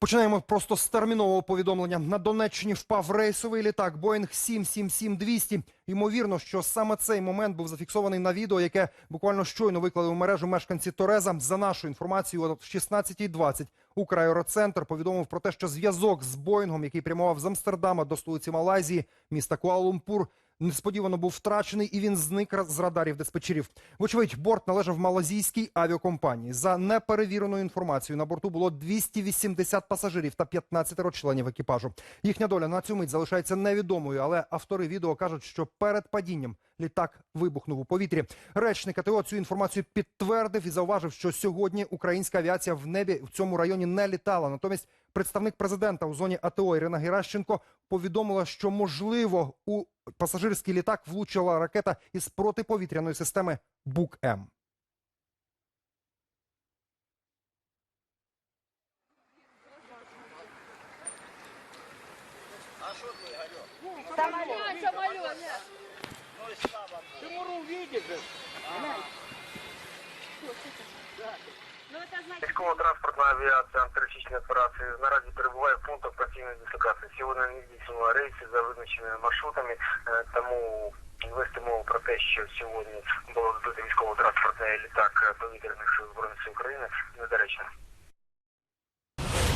Починаємо просто з термінового повідомлення. На Донеччині впав рейсовий літак Боїнг 777-200. Ймовірно, що саме цей момент був зафіксований на відео, яке буквально щойно виклали в мережу мешканці Тореза. За нашою інформацією, о 16.20 Украероцентр повідомив про те, що зв'язок з Боїнгом, який прямував з Амстердама до столиці Малайзії, міста Куала-Лумпур, несподівано був втрачений і він зник з радарів диспетчерів. Вочевидь, борт належав малазійській авіакомпанії. За неперевіреною інформацією, на борту було 280 пасажирів та 15 членів екіпажу. Їхня доля на цю мить залишається невідомою, але автори відео кажуть, що перед падінням літак вибухнув у повітрі. Речник АТО цю інформацію підтвердив і зауважив, що сьогодні українська авіація в небі в цьому районі не літала. Натомість представник президента у зоні АТО Ірина Геращенко повідомила, що можливо у пасажирський літак влучила ракета із протиповітряної системи Бук М. Самолет, самолет. Тимуру увидишь же. Військово-транспортна авіація антитерористичної операції наразі перебуває в пунктах постійної дислокації. Сьогодні не здійснювала рейси за визначеними маршрутами, е, тому вести мову про те, що сьогодні було збито військово-транспортний літак повітряних збройних сил України, недоречно.